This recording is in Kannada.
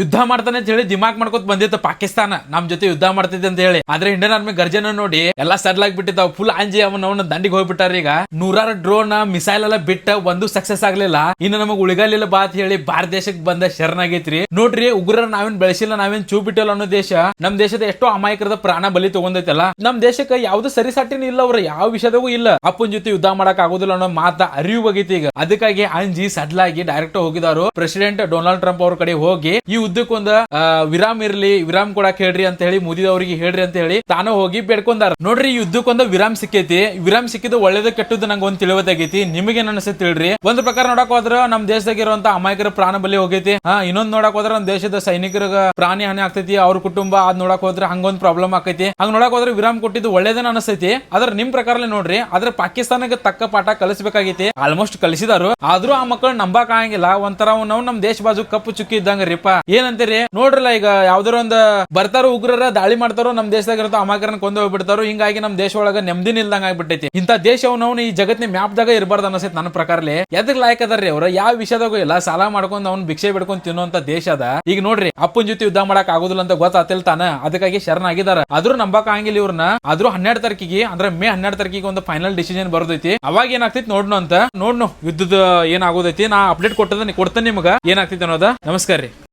ಯುದ್ಧ ಮಾಡ್ತಾನೆ ಅಂತ ಹೇಳಿ ದಿಮಾಕ್ ಮಾಡ್ಕೊತ ಬಂದಿತ್ತು ಪಾಕಿಸ್ತಾನ. ನಮ್ ಜೊತೆ ಯುದ್ಧ ಮಾಡ್ತಿದ್ದೆ ಅಂತ ಹೇಳಿ. ಆದ್ರೆ ಇಂಡಿಯನ್ ಆರ್ಮಿ ಗರ್ಜನ ನೋಡಿ ಎಲ್ಲಾ ಸಡ್ಲ್ ಆಗ್ಬಿಟ್ಟಿದ್ದಾವ. ಫುಲ್ ಅಂಜಿ ಅವನ ಅವನ ದಂಡಿಗೆ ಹೋಗ್ಬಿಟ್ಟಾರ ಈಗ. ನೂರಾರು ಡ್ರೋನ್ ಮಿಸೈಲ್ ಎಲ್ಲ ಬಿಟ್ಟ ಒಂದು ಸಕ್ಸಸ್ ಆಗ್ಲಿಲ್ಲ. ಇನ್ನು ನಮಗ್ ಉಳಿಗಾಲಿಲ್ಲ ಬಾ ಅಂತ ಹೇಳಿ ಭಾರತ ದೇಶಕ್ಕೆ ಬಂದ ಶರಣಾಗೈತ್ರಿ. ನೋಡ್ರಿ, ಉಗ್ರರ ನಾವೇನ್ ಬೆಳೆಸಿಲ್ಲ, ನಾವೇನ್ ಚೂ ಬಿಟ್ಟಿಲ್ಲ ಅನ್ನೋ ದೇಶ. ನಮ್ ದೇಶದ ಎಷ್ಟೋ ಅಮಾಯಕರದ ಪ್ರಾಣ ಬಲಿ ತಗೊಂಡೈತಲ್ಲ. ನಮ್ ದೇಶಕ್ಕೆ ಯಾವ್ದು ಸರಿಸಾಟಿನ ಇಲ್ಲ ಅವ್ರ, ಯಾವ ವಿಷಯದಾಗೂ ಇಲ್ಲ. ಅಪ್ಪನ ಜೊತೆ ಯುದ್ಧ ಮಾಡಕ್ ಆಗೋದಿಲ್ಲ ಅನ್ನೋ ಮಾತ ಅರಿವು ಹೋಗೈತಿ ಈಗ. ಅದಕ್ಕಾಗಿ ಅಂಜಿ ಸಡ್ಲಾಗಿ ಡೈರೆಕ್ಟ್ ಹೋಗಿದಾರು. ಪ್ರೆಸಿಡೆಂಟ್ ಡೊನಾಲ್ಡ್ ಟ್ರಂಪ್ ಅವ್ರ ಕಡೆ ಹೋಗಿ ಈ ಯುದ್ಧಕ್ಕೊಂದ ವಿರಾಮ ಇರ್ಲಿ, ವಿರಾಮ್ ಕೊಡಕ್ ಹೇಳ್ರಿ ಅಂತ ಹೇಳಿ ಮೋದಿ ಅವ್ರಿಗೆ ಹೇಳ್ರಿ ಅಂತ ಹೇಳಿ ತಾನು ಹೋಗಿ ಬೇಡ್ಕೊಂಡಾರ. ನೋಡ್ರಿ ಯುದ್ಧಕ್ಕೊಂದ ವಿರಾಮ್ ಸಿಕ್ಕೈತಿ. ವಿರಾಮ್ ಸಿಕ್ಕಿದ್ದು ಒಳ್ಳೇದ, ಕೆಟ್ಟದ್ದು ನಂಗೆ ಒಂದ್ ತಿಳಿವತ್ತಾಗೈತಿ. ನಿಮಗೆ ಅನ್ಸುತ್ತೆ ಹೇಳ್ರಿ ಒಂದ್ ಪ್ರಕಾರ ನೋಡಕ್ ಹೋದ್ರ ನಮ್ ದೇಶದಾಗ ಇರುವಂತ ಅಮಾಯಕರ ಪ್ರಾಣ ಬಲಿ ಹೋಗೈತಿ. ಹಾ, ಇನ್ನೊಂದ್ ನೋಡಕ್ ಹೋದ್ರ ನಮ್ ದೇಶದ ಸೈನಿಕರ ಪ್ರಾಣಿ ಹಾನಿ ಆಗ್ತೈತಿ, ಅವ್ರ ಕುಟುಂಬ ಅದ್ ನೋಡಕ್ ಹೋದ್ರೆ ಹಂಗೊಂದ್ ಪ್ರಾಬ್ಲಮ್ ಆಕೈತಿ. ಹಂಗ್ ನೋಡಕ್ ಹೋದ್ರೆ ವಿರಾಮ್ ಕೊಟ್ಟಿದ್ದು ಒಳ್ಳೇದನ್ನ ಅನಿಸ್ತೈತಿ ಅದ್ರ ನಿಮ್ ಪ್ರಕಾರಲೇ ನೋಡ್ರಿ, ಆದ್ರೆ ಪಾಕಿಸ್ತಾನಕ್ಕೆ ತಕ್ಕ ಪಾಠ ಕಲಿಸಬೇಕಾಗೈತಿ. ಆಲ್ಮೋಸ್ಟ್ ಕಲಿಸಿದಾರು. ಆದ್ರೂ ಆ ಮಕ್ಕಳು ನಂಬಕ್ ಆಗಂಗಿಲ್ಲ. ಒಂಥರ ನಾವು ನಮ್ ದೇಶ ಬಾಜು ಕಪ್ಪು ಚುಕ್ಕಿ ಇದ್ದಂಗ ರೀಪ. ಏನಂತೀರಿ? ನೋಡ್ರಲ್ಲ, ಈಗ ಯಾವ್ದಾರ ಒಂದ್ ಬರ್ತಾರೋ ಉಗ್ರರ ದಾಳಿ ಮಾಡ್ತಾರೋ ನಮ್ ದೇಶದಾಗ ಇರೋ ಅಮಾಕರನ್ ಕೊಂದು ಹೋಗ್ಬಿಡ್ತಾರೋ, ಹಿಂಗಾಗಿ ನಮ್ ದೇಶ ಒಳಗ ನೆಮ್ಮದಿ ಇಲ್ದಂಗ ಆಗ್ಬಿಟ್ಟೈತಿ. ಇಂತ ದೇಶ ಈ ಜಗತ್ತಿನ ಮ್ಯಾಪ್ದಾಗ ಇರಬಾರ್ದು ಅನ್ಸೈತಿ ನನ್ನ ಪ್ರಕಾರಲಿ ಎದಕ್ ಲಾಯಕ್ ಅದಾರ್ರಿ ಅವ್ರ? ಯಾವ ವಿಷಯದಾಗೂ ಇಲ್ಲ, ಸಾಲ ಮಾಡ್ಕೊಂಡ್ ಅವ್ನ್ ಭಿಕ್ಷೆ ಬಿಡ್ಕೊಂಡ್ ತಿನ್ನುವಂತ ದೇಶ ಅದ. ಈಗ ನೋಡ್ರಿ, ಅಪ್ಪನ ಜೊತೆ ಯುದ್ಧ ಮಾಡಕ್ ಆಗುದಿಲ್ಲ ಅಂತ ಗೊತ್ತಾತಿಲ್ ತಾನ. ಅದಕ್ಕಾಗಿ ಶರಣಾಗಿದಾರ ಆದ್ರೂ ನಂಬಕ್ ಆಗಿಲ್ಲ ಇವ್ರನ್ನ. ಆದ್ರೂ ಹನ್ನೆರಡು ತಾರೀಕಿಗೆ, ಅಂದ್ರೆ ಮೇ ಹನ್ನೆರಡು ತಾರೀಕಿಗೆ ಒಂದು ಫೈನಲ್ ಡಿಸಿಷನ್ ಬರೋದೈತಿ. ಅವಾಗ ಏನಾಗ್ತೈತಿ ನೋಡ್ನು ಅಂತ. ನೋಡ್ನು, ಯುದ್ಧದ ಏನಾಗೋದೈತಿ, ನಾ ಅಪ್ಡೇಟ್ ಕೊಟ್ಟದ ಕೊಡ್ತೇನೆ ನಿಮಗ. ಏನಾಗ್ತೈತಿ ಅನ್ನೋದ? ನಮಸ್ಕಾರ ರೀ